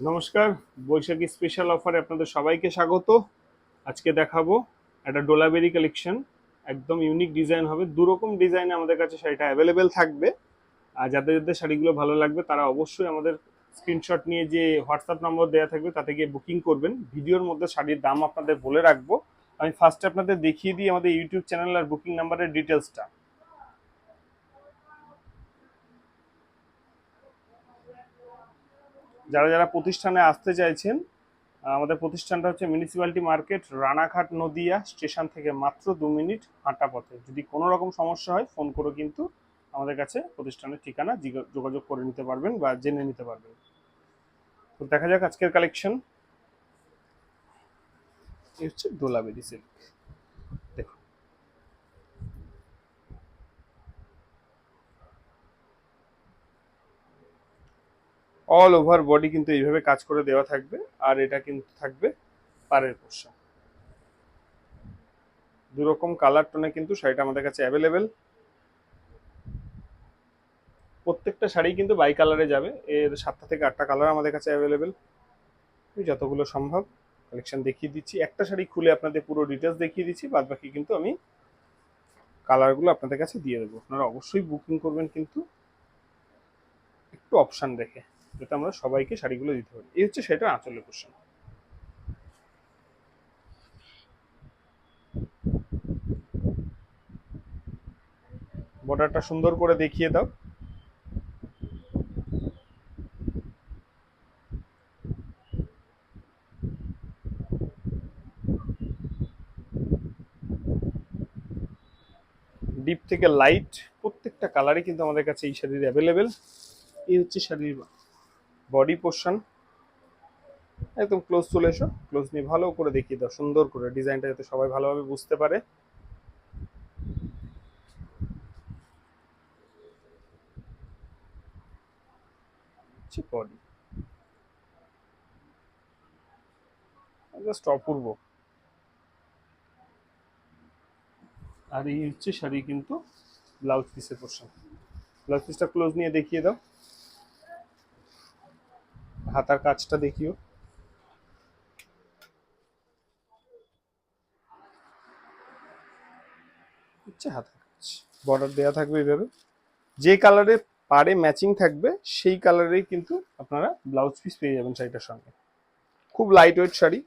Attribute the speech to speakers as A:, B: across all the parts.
A: নমস্কার, বৈশাখী স্পেশাল অফারে আপনাদের সবাইকে স্বাগত। আজকে দেখাবো একটা ডোলাবেরি কালেকশন একদম ইউনিক ডিজাইন হবে। দু রকম ডিজাইনে আমাদের কাছে শাড়িটা অ্যাভেলেবেল থাকবে। আর যাদের যাদের শাড়িগুলো ভালো লাগবে, তারা অবশ্যই আমাদের স্ক্রিনশট নিয়ে যে হোয়াটসঅ্যাপ নম্বর দেওয়া থাকবে, তাতে গিয়ে বুকিং করবেন। ভিডিওর মধ্যে শাড়ির দাম আপনাদের বলে রাখব। আমি ফার্স্টে আপনাদের দেখিয়ে দিই আমাদের ইউটিউব চ্যানেল আর বুকিং নাম্বারের ডিটেলসটা যারা যারা প্রতিষ্ঠানে আসতে চাইছেন আমাদের প্রতিষ্ঠানটা হচ্ছে municipality market, Ranaghat Nadia station থেকে মাত্র দু মিনিট হাঁটা পথে। যদি কোনো রকম সমস্যা হয়, ফোন করে কিন্তু আমাদের কাছে প্রতিষ্ঠানের ঠিকানা যোগাযোগ করে নিতে পারবেন বা জেনে নিতে পারবেন। তো দেখা যাক আজকের কালেকশন হচ্ছে দোলাবেরি সিল্ক দেখুন অল ওভার বডি কিন্তু এইভাবে কাজ করে দেওয়া থাকবে, আর এটা কিন্তু থাকবে পাড়ের পোর্শন দু রকম কালার টোনে কিন্তু শাড়িটা আমাদের কাছে অ্যাভেলেবেল প্রত্যেকটা শাড়ি কিন্তু বাই কালারে যাবে, এর সাতটা থেকে আটটা কালার আমাদের কাছে অ্যাভেলেবেল যতগুলো সম্ভব কালেকশন দেখিয়ে দিচ্ছি। একটা শাড়ি খুলে আপনাদের পুরো ডিটেলস দেখিয়ে দিচ্ছি বাদ বাকি কিন্তু আমি কালারগুলো আপনাদের কাছে দিয়ে দেবো। আপনারা অবশ্যই বুকিং করবেন কিন্তু একটু অপশান রেখে যাতে আমরা সবাইকে শাড়িগুলো দিতে পারি এই হচ্ছে সেটা আঁচলের কোশ্চেন বর্ডারটা সুন্দর করে দেখিয়ে দাও। ডিপ থেকে লাইট প্রত্যেকটা কালারই কিন্তু আমাদের কাছে এই শাড়ির অ্যাভেলেবেল এই হচ্ছে শাড়ির বডি পোর্শন। একদম ক্লোজ চলে এসো। ক্লোজ নিয়ে ভালো করে দেখিয়ে দাও, সুন্দর করে। ডিজাইনটা যাতে সবাই ভালোভাবে বুঝতে পারে। বডি জাস্ট অপূর্ব। আর এই হচ্ছে শাড়ি কিন্তু ব্লাউজ পিসের পোর্শন ব্লাউজ পিসটা ক্লোজ নিয়ে দেখিয়ে দাও। হাতার কাজটা দেখিও। বর্ডার দেওয়া থাকবে এইভাবে। যে কালারে পারে ম্যাচিং থাকবে, সেই কালারেই কিন্তু আপনারা ব্লাউজ পিস পেয়ে যাবেন শাড়িটার সঙ্গে। খুব লাইট ওয়েট শাড়ি।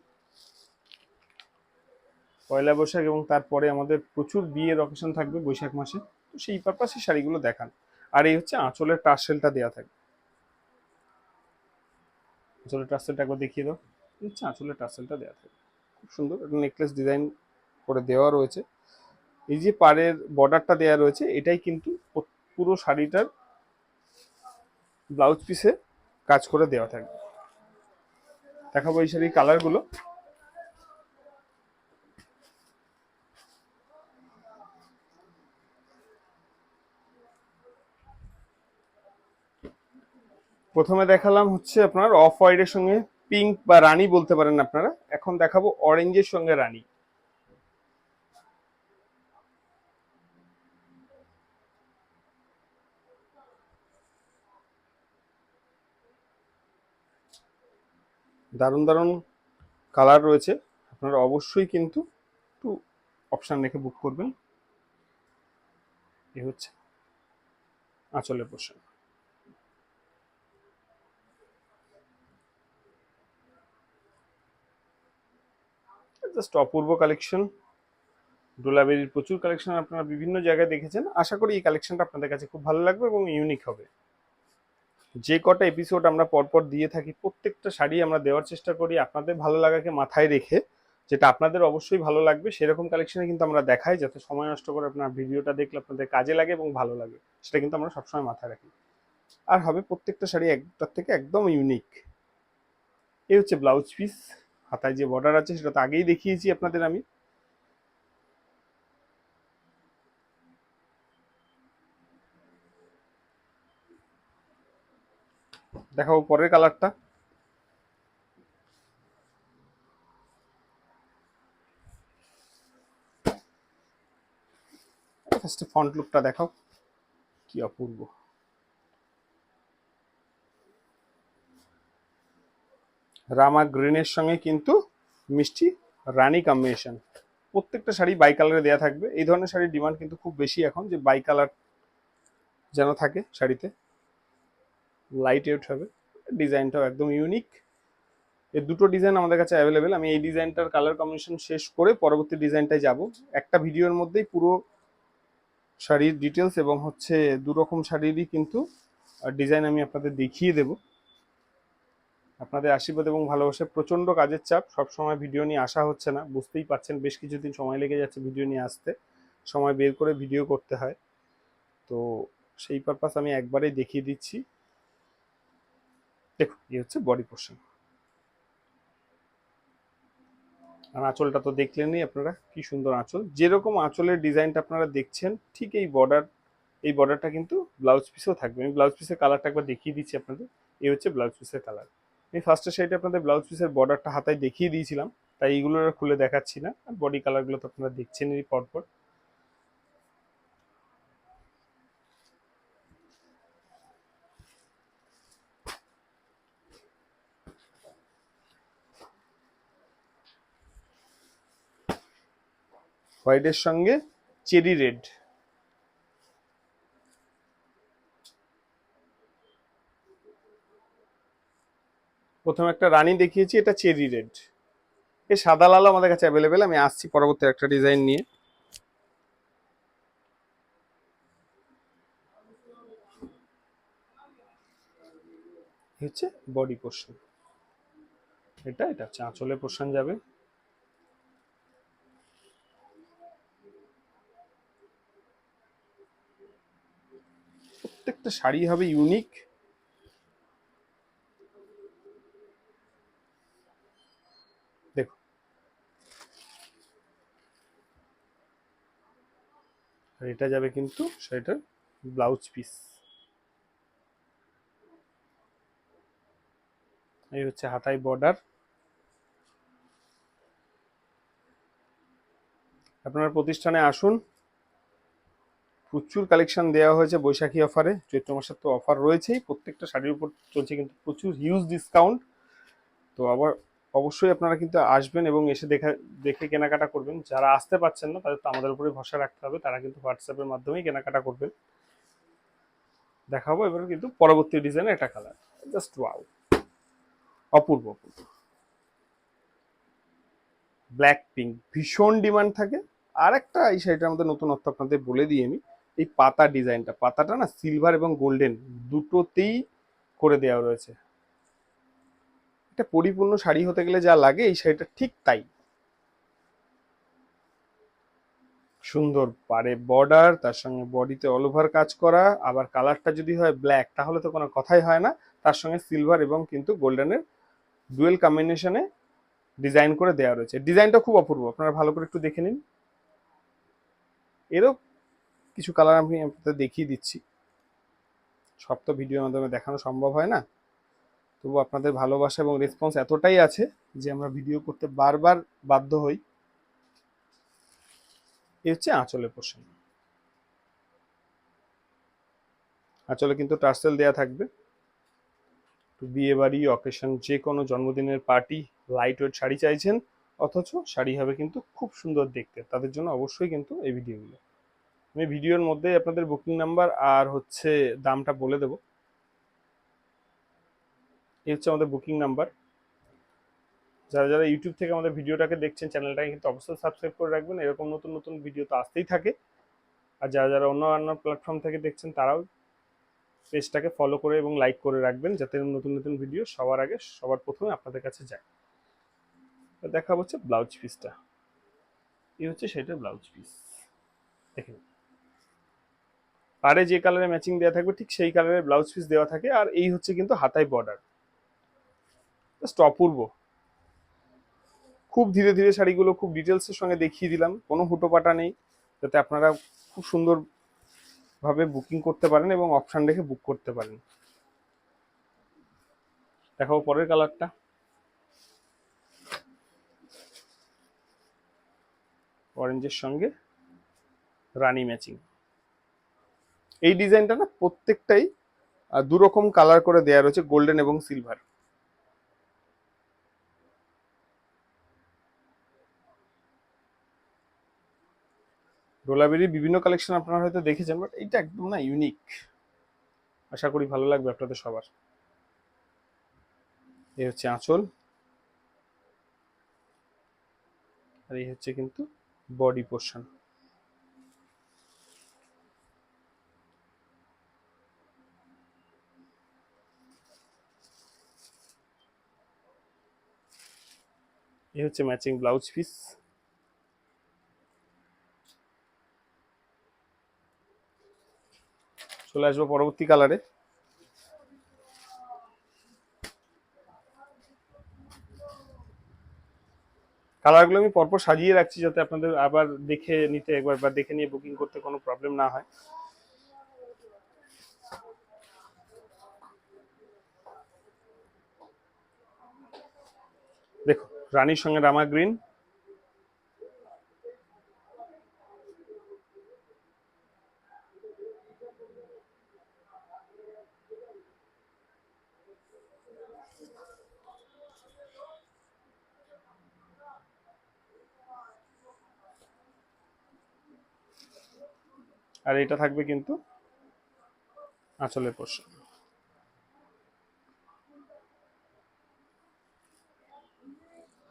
A: পয়লা বৈশাখ এবং তারপরে আমাদের প্রচুর বিয়ের অকেশন থাকবে বৈশাখ মাসে। তো সেই পারপাসে শাড়িগুলো দেখান। আর এই হচ্ছে আঁচলের টার্সেলটা দেওয়া থাকবে। আঁচলের টাসেলটা একবার দেখিয়ে দাও। হচ্ছে আঁচলের টার্সেলটা দেওয়া থাকে। খুব সুন্দর, একটা নেকলেস ডিজাইন করে দেওয়া রয়েছে। এই যে পাড়ের বর্ডারটা দেওয়া রয়েছে, এটাই কিন্তু পুরো শাড়িটার ব্লাউজ পিসে কাজ করে দেওয়া থাকবে। দেখাবো এই শাড়ির কালারগুলো প্রথমে দেখালাম হচ্ছে আপনার অফ হোয়াইটের সঙ্গে পিঙ্ক বা রানী বলতে পারেন আপনারা। এখন দেখাবো অরেঞ্জের সঙ্গে রানী। দারুণ দারুণ কালার রয়েছে। আপনারা অবশ্যই কিন্তু একটু অপশান রেখে বুক করবেন। এ হচ্ছে আঁচলের পোষণ জাস্ট অপূর্ব কালেকশন ডোলাবেরির প্রচুর কালেকশন আপনারা বিভিন্ন জায়গায় দেখেছেন। আশা করি এই কালেকশনটা আপনাদের কাছে খুব ভালো লাগবে এবং ইউনিক হবে। যে কটা এপিসোড আমরা পরপর দিয়ে থাকি, প্রত্যেকটা শাড়ি আমরা দেওয়ার চেষ্টা করি, আপনাদের ভালো লাগাকে মাথায় রেখে, যেটা আপনাদের অবশ্যই ভালো লাগবে, সেরকম কালেকশনে কিন্তু আমরা দেখাই, যাতে সময় নষ্ট করে আপনার ভিডিওটা দেখলে আপনাদের কাজে লাগে এবং ভালো লাগে। সেটা কিন্তু আমরা সবসময় মাথায় রাখি। আর হবে প্রত্যেকটা শাড়ি একটার থেকে একদম ইউনিক এই হচ্ছে ব্লাউজ পিস হাতায় যে বর্ডার আছে সেটা তো আগেই দেখিয়েছি আপনাদের আমি। দেখাবো পরের কালারটা ফার্স্টে ফ্রন্ট লুকটা দেখাও, কি অপূর্ব। রামা গ্রিনের সঙ্গে কিন্তু মিষ্টি রানী কম্বিনেশন প্রত্যেকটা শাড়ি বাই কালারে দেওয়া থাকবে। এই ধরনের শাড়ির ডিমান্ড কিন্তু খুব বেশি এখন যে বাই কালার যেন থাকে শাড়িতে। লাইট এউট হবে। ডিজাইনটাও একদম ইউনিক এই দুটো ডিজাইন আমাদের কাছে অ্যাভেলেবেল আমি এই ডিজাইনটার কালার কম্বিনেশন শেষ করে পরবর্তী ডিজাইনটায় যাব। একটা ভিডিওর মধ্যেই পুরো শাড়ির ডিটেলস এবং হচ্ছে দু রকম শাড়িরই কিন্তু ডিজাইন আমি আপনাদের দেখিয়ে দেব। আপনাদের আশীর্বাদ এবং ভালোবাসা প্রচণ্ড কাজের চাপ। সব সময় ভিডিও নিয়ে আসা হচ্ছে না। বুঝতেই পারছেন, বেশ কিছুদিন সময় লেগে যাচ্ছে ভিডিও নিয়ে আসতে। সময় বের করে ভিডিও করতে হয়। তো সেই পারপাস আমি একবারেই দেখিয়ে দিচ্ছি। দেখুন, এই হচ্ছে বডি পোর্শন আর আঁচলটা তো দেখলেনই আপনারা কি সুন্দর আঁচল। যেরকম আঁচলের ডিজাইনটা আপনারা দেখছেন, ঠিক এই বর্ডার এই বর্ডারটা কিন্তু ব্লাউজ পিসেও থাকবে। আমি ব্লাউজ পিসের কালারটা একবার দেখিয়ে দিচ্ছি আপনাদের। এই হচ্ছে ব্লাউজ পিসের কালার আমি ফার্স্টের সাইডে আপনাদের ব্লাউজ পিসের বর্ডারটা হাতায় দেখিয়ে দিয়েছিলাম, তাই এইগুলো খুলে দেখাচ্ছি না। আর বডি কালারগুলো তো আপনারা দেখছেন দেখছেনই পরপর। হোয়াইটের সঙ্গে চেরি রেড প্রথমে একটা রানী দেখিয়েছি, এটা চেরি রেড। এই সাদা লাল আমাদের কাছে অ্যাভেলেবেল আমি আসছি পরবর্তী একটা ডিজাইন নিয়ে। হচ্ছে বডি পোর্শন এটা এটা আঁচলের পোর্শন যাবে। প্রত্যেকটা শাড়ি হবে ইউনিক আর এটা যাবে কিন্তু শাড়িটার ব্লাউজ পিস। এই হচ্ছে হাতাই বর্ডার আপনার প্রতিষ্ঠানে আসুন। প্রচুর কালেকশন দেওয়া হয়েছে বৈশাখী অফারে চৈত্র মাসের তো অফার রয়েছেই, প্রত্যেকটা শাড়ির উপর চলছে কিন্তু প্রচুর হিউজ ডিসকাউন্ট তো আবার অবশ্যই আপনারা কিন্তু আসবেন এবং এসে দেখা, দেখে কেনাকাটা করবেন। যারা আসতে পারছেন না, তাদের তো আমাদের উপরে ভরসা রাখতে হবে। তারা কিন্তু হোয়াটসঅ্যাপের মাধ্যমেই কেনাকাটা করবেন। দেখাবো এবার কিন্তু পরবর্তী ডিজাইনের একটা কালার জাস্ট ওয়াও অপূর্ব অপূর্ব। ব্ল্যাক পিঙ্ক ভীষণ ডিমান্ড থাকে। আর একটা এই শাড়িটার মধ্যে নতুনত্ব আপনাদের বলে দিই আমি। এই পাতা ডিজাইনটা পাতাটা না সিলভার এবং গোল্ডেন দুটোতেই করে দেওয়া রয়েছে। একটা পরিপূর্ণ শাড়ি হতে গেলে যা লাগে এই শাড়িটা ঠিক তাই। সুন্দর পারে বর্ডার তার সঙ্গে বডিতে অল ওভার কাজ করা, আবার কালারটা যদি হয় ব্ল্যাক তাহলে তো কোনো কথাই হয় না। তার সঙ্গে সিলভার এবং কিন্তু গোল্ডেনের ডুয়েল কম্বিনেশনে ডিজাইন করে দেওয়া রয়েছে। ডিজাইনটা খুব অপূর্ব, আপনারা ভালো করে একটু দেখে নিন। এরও কিছু কালার আমি আপনাদের দেখিয়ে দিচ্ছি। সব তো ভিডিওর মাধ্যমে দেখানো সম্ভব হয় না। তবু আপনাদের ভালোবাসা এবং রেসপন্স এতটাই আছে যে আমরা ভিডিও করতে বারবার বাধ্য হই। এ হচ্ছে আঁচলের পোর্শন। আঁচলে কিন্তু টার্সেল দেয়া থাকবে। বিয়ে বাড়ি অকেশন যে কোনো জন্মদিনের পার্টি লাইট ওয়েট শাড়ি চাইছেন, অথচ শাড়ি হবে কিন্তু খুব সুন্দর দেখতে। তাদের জন্য অবশ্যই কিন্তু এই ভিডিওগুলো আমি ভিডিওর মধ্যেই আপনাদের বুকিং নাম্বার আর হচ্ছে দামটা বলে দেব। এই হচ্ছে আমাদের বুকিং নাম্বার যারা যারা ইউটিউব থেকে আমাদের ভিডিওটাকে দেখছেন চ্যানেলটাকে কিন্তু অবশ্যই সাবস্ক্রাইব করে রাখবেন। এরকম নতুন নতুন ভিডিও তো আসতেই থাকে। আর যারা যারা অন্য অন্য প্ল্যাটফর্ম থেকে দেখছেন, তারাও পেজটাকে ফলো করে এবং লাইক করে রাখবেন, যাতে নতুন নতুন ভিডিও সবার আগে, সবার প্রথমে আপনাদের কাছে যায়। দেখা হচ্ছে ব্লাউজ পিসটা এই হচ্ছে সেটার ব্লাউজ পিস দেখেন। পারে যে কালারে ম্যাচিং দেওয়া থাকবে, ঠিক সেই কালারের ব্লাউজ পিস দেওয়া থাকে। আর এই হচ্ছে কিন্তু হাতায় বর্ডার জাস্ট অপূর্ব। খুব ধীরে ধীরে শাড়িগুলো খুব ডিটেলসের সঙ্গে দেখিয়ে দিলাম। কোনো হুটোপাটা নেই। যাতে আপনারা খুব সুন্দরভাবে বুকিং করতে পারেন এবং অপশান রেখে বুক করতে পারেন। দেখাবো পরের কালারটা অরেঞ্জের সঙ্গে রানি ম্যাচিং এই ডিজাইনটা না প্রত্যেকটাই আহ, দু রকম কালার করে দেয়া রয়েছে গোল্ডেন এবং সিলভার ডোলাবেরির বিভিন্ন কালেকশন আপনারা হয়তো দেখেছেন বাট এইটা একদম না ইউনিক আশা করি ভালো লাগবে আপনাদের সবার। এই হচ্ছে আঁচল। আর এই হচ্ছে কিন্তু বডি পোর্শন এই হচ্ছে ম্যাচিং ব্লাউজ পিস চলে আসব পরবর্তী কালারে কালারগুলো আমি পরপর সাজিয়ে রাখছি যাতে আপনাদের আবার দেখে নিতে একবার বা দেখে নিয়ে বুকিং করতে কোনো প্রবলেম না হয়। দেখো, রানীর সঙ্গে রামা গ্রিন আর এটা থাকবে কিন্তু আঁচলের পোর্শন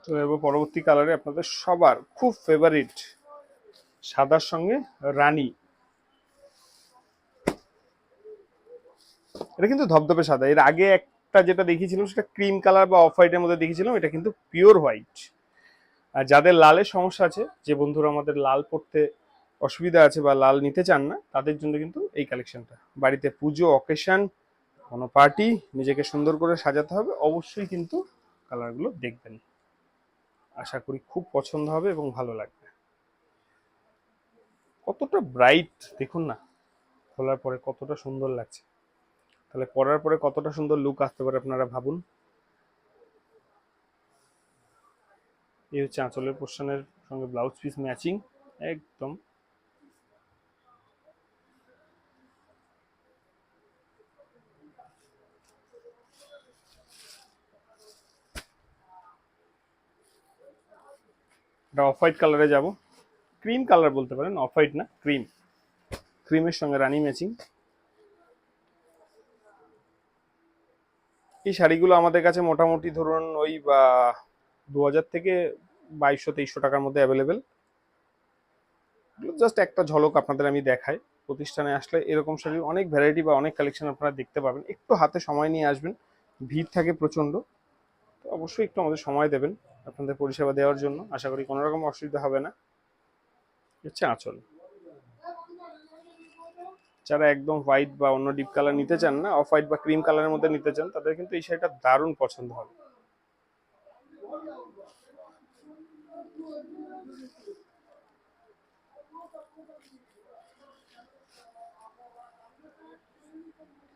A: তো এবার পরবর্তী কালারে আপনাদের সবার খুব ফেভারিট সাদার সঙ্গে রানী। এটা কিন্তু ধবধবে সাদা। এর আগে একটা যেটা দেখিয়েছিলাম সেটা ক্রিম কালার বা অফ হোয়াইটের মধ্যে দেখিয়েছিলাম, এটা কিন্তু পিওর হোয়াইট আর যাদের লালের সমস্যা আছে, যে বন্ধুরা আমাদের লাল পড়তে অসুবিধা আছে বা লাল নিতে চান না, তাদের জন্য কিন্তু এই কালেকশনটা বাড়িতে পুজো অকেশন কোনো পার্টি নিজেকে সুন্দর করে সাজাতে হবে, অবশ্যই কিন্তু কালারগুলো দেখবেন। আশা করি খুব পছন্দ হবে এবং ভালো লাগবে। কতটা ব্রাইট দেখুন না, খোলার পরে কতটা সুন্দর লাগছে। তাহলে পরার পরে কতটা সুন্দর লুক আসতে পারে আপনারা ভাবুন। এই হচ্ছে আঁচলের পোর্শনের সঙ্গে ব্লাউজ পিস ম্যাচিং একদম এটা অফ হোয়াইট কালারে যাব। ক্রিম কালার বলতে পারেন অফ হোয়াইট না ক্রিম ক্রিমের সঙ্গে রানি ম্যাচিং এই শাড়িগুলো আমাদের কাছে মোটামুটি ধরুন ওই দু হাজার থেকে বাইশশো, তেইশশো টাকার মধ্যে অ্যাভেলেবেল জাস্ট একটা ঝলক আপনাদের আমি দেখাই। প্রতিষ্ঠানে আসলে এরকম শাড়ির অনেক ভ্যারাইটি বা অনেক কালেকশন আপনারা দেখতে পাবেন। একটু হাতে সময় নিয়ে আসবেন, ভিড় থাকে প্রচণ্ড। তো অবশ্যই একটু আমাদের সময় দেবেন। আপনাদের পরিষেবা দেওয়ার জন্য। আশা করি কোনো রকম অসুবিধা হবে না। হচ্ছে আঁচল। যারা একদম হোয়াইট বা অন্য ডিপ কালার নিতে চান না, অফ হোয়াইট বা ক্রিম কালারের মধ্যে নিতে চান, তাদের কিন্তু এই শাড়িটা দারুণ পছন্দ হবে।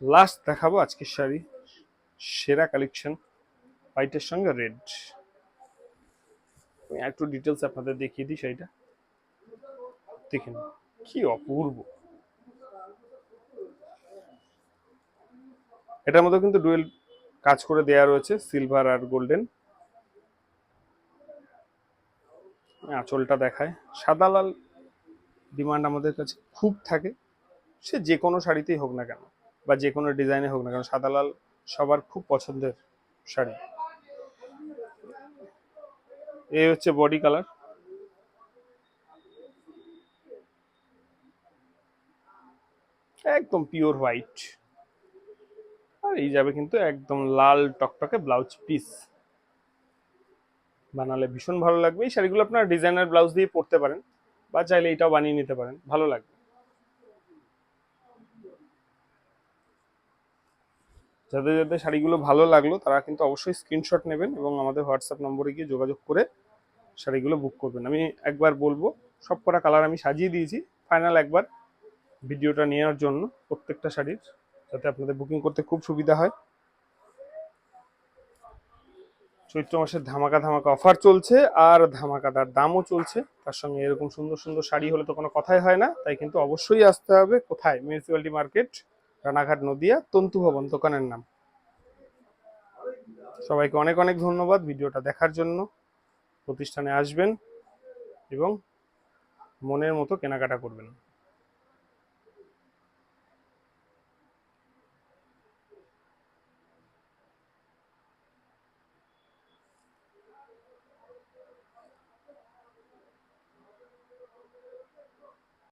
A: লাস্ট দেখাবো আজকের শাড়ি, সেরা কালেকশন, হোয়াইটের সঙ্গে রেড। আমি একটু ডিটেলস আপনাদের দেখিয়ে দিই শাড়িটা। দেখেন, কি অপূর্ব। এটার মধ্যে কিন্তু ডুয়েল কাজ করে দেয়া রয়েছে সিলভার আর গোল্ডেন আঁচলটা দেখায় সাদা লাল ডিমান্ড আমাদের কাছে খুব থাকে। সে যে কোনো শাড়িতেই হোক না কেন, বা যে কোনো ডিজাইনে হোক না কেন, সাদা লাল সবার খুব পছন্দের শাড়ি। এই হচ্ছে বডি কালার। একদম পিওর হোয়াইট। আর এই যাবে কিন্তু একদম লাল টকটকে ব্লাউজ পিস। বানালে ভীষণ ভালো লাগবে। এই শাড়িগুলো আপনার ডিজাইনার ব্লাউজ দিয়ে পরতে পারেন বা চাইলে এটাও বানিয়ে নিতে পারেন। ভালো লাগবে। যাদের যাদের শাড়িগুলো ভালো লাগল তারা কিন্তু অবশ্যই স্ক্রিনশট নেবেন এবং আমাদের হোয়াটসঅ্যাপ নম্বরে গিয়ে যোগাযোগ করে শাড়িগুলো বুক করবেন। আমি একবার বলব, সব কটা কালার আমি সাজিয়ে দিয়েছি। ফাইনাল একবার ভিডিওটা নেওয়ার জন্য প্রত্যেকটা শাড়ির, যাতে আপনাদের বুকিং করতে খুব সুবিধা হয়। চৈত্র মাসের ধামাকা ধামাকা অফার চলছে আর ধামাকাদার দামও চলছে। তার সঙ্গে এরকম সুন্দর সুন্দর শাড়ি হলে তো কোনো কথাই হয় না। তাই কিন্তু অবশ্যই আসতে হবে। কোথায়? মিউনিসিপ্যালিটি মার্কেট, রানাঘাট, নদিয়া, তন্তু ভবন, দোকানের নাম। সবাইকে অনেক অনেক ধন্যবাদ ভিডিওটা দেখার জন্য। প্রতিষ্ঠানে আসবেন এবং মনের মতো কেনাকাটা করবেন।